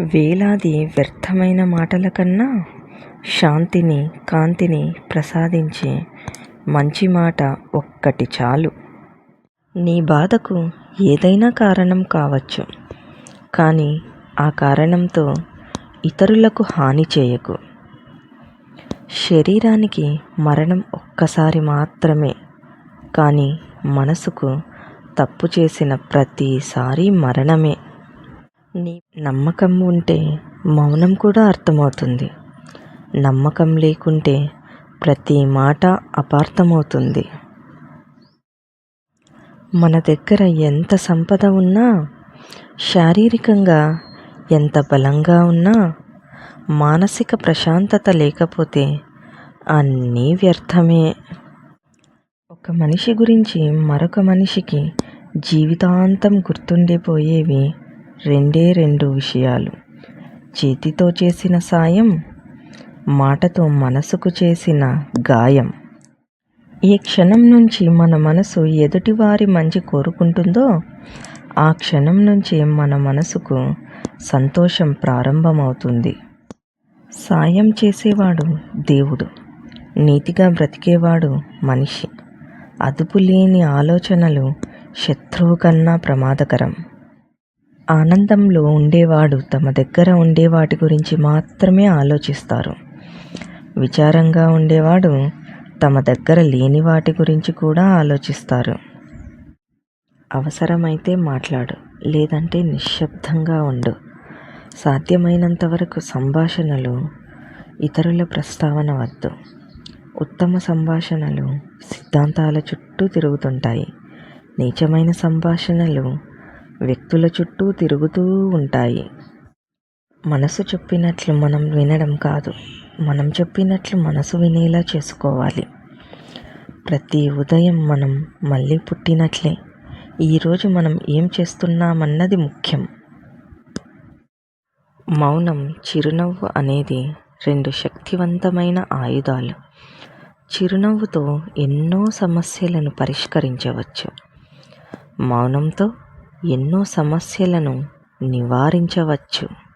వేలాది వ్యర్థమైన మాటల కన్నా శాంతిని కాంతిని ప్రసాదించే మంచి మాట ఒక్కటి చాలు. నీ బాధకు ఏదైనా కారణం కావచ్చు. కానీ ఆ కారణంతో ఇతరులకు హాని చేయకు. శరీరానికి మరణం ఒక్కసారి మాత్రమే. కానీ మనసుకు తప్పు చేసిన ప్రతిసారి మరణమే. నీ నమ్మకం ఉంటే మౌనం కూడా అర్థమవుతుంది. నమ్మకం లేకుంటే ప్రతి మాట అపార్థమవుతుంది. మన దగ్గర ఎంత సంపద ఉన్నా శారీరకంగా ఎంత బలంగా ఉన్నా మానసిక ప్రశాంతత లేకపోతే అన్నీ వ్యర్థమే. ఒక మనిషి గురించి మరొక మనిషికి జీవితాంతం గుర్తుండిపోయేవి రెండే రెండు విషయాలు. చేతితో చేసిన సాయం మాటతో మనసుకు చేసిన గాయం. ఏ క్షణం నుంచి మన మనసు ఎదుటివారి మంచి కోరుకుంటుందో ఆ క్షణం నుంచి మన మనసుకు సంతోషం ప్రారంభమవుతుంది. సాయం చేసేవాడు దేవుడు నీతిగా బ్రతికేవాడు మనిషి. అదుపు లేని ఆలోచనలు శత్రువు కన్నా ప్రమాదకరం. ఆనందంలో ఉండేవాడు తమ దగ్గర ఉండే వాటి గురించి మాత్రమే ఆలోచిస్తారు. విచారంగా ఉండేవాడు తమ దగ్గర లేని వాటి గురించి కూడా ఆలోచిస్తారు. అవసరమైతే మాట్లాడు లేదంటే నిశ్శబ్దంగా ఉండు. సాధ్యమైనంత వరకు సంభాషణలు ఇతరుల ప్రస్తావన వద్దు. ఉత్తమ సంభాషణలు సిద్ధాంతాల చుట్టూ తిరుగుతుంటాయి. నీచమైన సంభాషణలు వ్యక్తుల చుట్టూ తిరుగుతూ ఉంటాయి. మనసు చెప్పినట్లు మనం వినడం కాదు. మనం చెప్పినట్లు మనసు వినేలా చేసుకోవాలి. ప్రతి ఉదయం మనం మళ్ళీ పుట్టినట్లే. ఈరోజు మనం ఏం చేస్తున్నామన్నది ముఖ్యం. మౌనం చిరునవ్వు అనేది రెండు శక్తివంతమైన ఆయుధాలు. చిరునవ్వుతో ఎన్నో సమస్యలను పరిష్కరించవచ్చు. మౌనంతో ఎన్నో సమస్యలను నివారించవచ్చు.